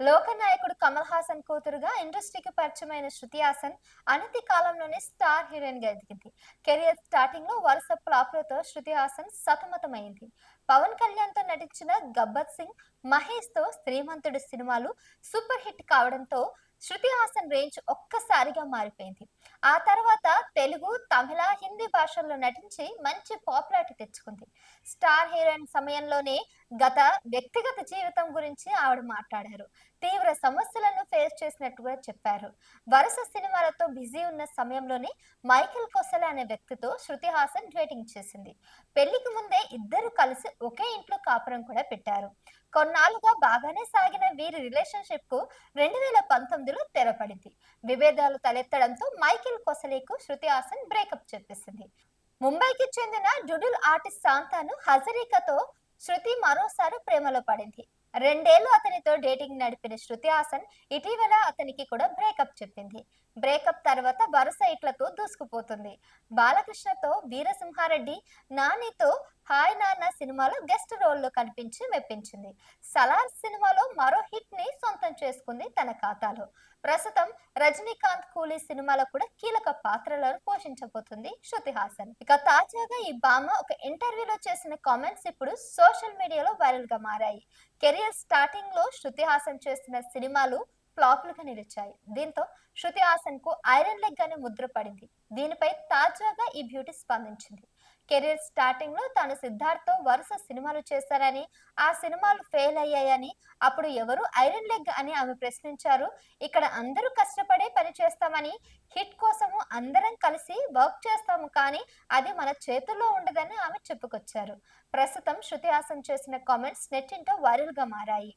లోకనాయకుడు కమల్ హాసన్ కూతురుగా ఇండస్ట్రీకి పరిచయమైన శృతి హాసన్ అనతి కాలంలోనే స్టార్ హీరోయిన్గా ఎదిగింది. కెరియర్ స్టార్టింగ్లో వరుస ఫ్లాప్లతో శృతి హాసన్ సతమతమైంది. పవన్ కళ్యాణ్తో నటించిన గబ్బర్ సింగ్ మహేష్తో శ్రీమంతుడు సినిమాలు సూపర్ హిట్ కావడంతో శృతి హాసన్ రేంజ్ ఒక్కసారిగా మారిపోయింది. ఆ తర్వాత తెలుగు తమిళ హిందీ భాషల్లో నటించి మంచి పాపులారిటీ తెచ్చుకుంది. స్టార్ హీరోయిన్ సమయంలోనే గత వ్యక్తిగత జీవితం గురించి ఆవిడ మాట్లాడారు. తీవ్ర సమస్యలను ఫేస్ చేసినట్టుగా చెప్పారు. వరుస సినిమాలతో బిజీ ఉన్న సమయంలోనే మైకిల్ కొసల అనే వ్యక్తితో శృతి హాసన్ డేటింగ్ చేసింది. పెళ్ళికి ముందే ఇద్దరు కలిసి ఒకే ఇంట్లో కాపురం కూడా పెట్టారు. కొన్నాళ్ళుగా బాగానే సాగిన వీరి రిలేషన్షిప్కు రెండు వేల పంతొమ్మిదిలో తెరపడింది. విభేదాలు తలెత్తడంతో మైకిల్ కొసలేకు శృతి హాసన్ బ్రేకప్ చెప్పేసింది. ముంబైకి చెందిన జుడుల్ ఆర్టిస్ట్ శాంతాను హజరికతో శృతి మరోసారి ప్రేమలో పడింది. రెండేళ్ళు అతనితో డేటింగ్ నడిపిన శృతి హాసన్ ఇటీవల అతనికి కూడా బ్రేకప్ చెప్పింది. బ్రేకప్ తర్వాత వరుస ఇట్లతో దూసుకుపోతుంది. బాలకృష్ణతో వీరసింహారెడ్డి నానితో హాయ్ నాన్న సినిమాలో గెస్ట్ రోల్లో కనిపించి మెప్పించింది. సలార్ సినిమాలో మరో చేసుకుంది తన ఖాతాలో. ప్రస్తుతం రజనీకాంత్ కూలీ సినిమాలో కూడా కీలక పాత్రలను పోషించబోతుంది శృతి హాసన్. ఇక తాజాగా ఈ భామ ఒక ఇంటర్వ్యూలో చేసిన కామెంట్స్ ఇప్పుడు సోషల్ మీడియాలో వైరల్గా మారాయి. కెరియర్ స్టార్టింగ్లో శృతి హాసన్ చేసిన సినిమాలు ఫ్లాప్లుగా నిలిచాయి. దీంతో శృతి హాసన్కు ఐరన్ లెగ్ అనే ముద్ర పడింది. దీనిపై తాజాగా ఈ బ్యూటీ స్పందించింది. కెరీర్ స్టార్టింగ్లో తాను సిద్ధార్థ్తో వరుస సినిమాలు చేశారని ఆ సినిమాలు ఫెయిల్ అయ్యాయని అప్పుడు ఎవరు ఐరన్ లెగ్ అని ఆమె ప్రశ్నించారు. ఇక్కడ అందరూ కష్టపడే పని చేస్తామని హిట్ కోసము అందరం కలిసి వర్క్ చేస్తాము కానీ అది మన చేతుల్లో ఉండదని ఆమె చెప్పుకొచ్చారు. ప్రస్తుతం శృతి హాసన్ చేసిన కామెంట్స్ నెట్టింటో వైరల్గా మారాయి.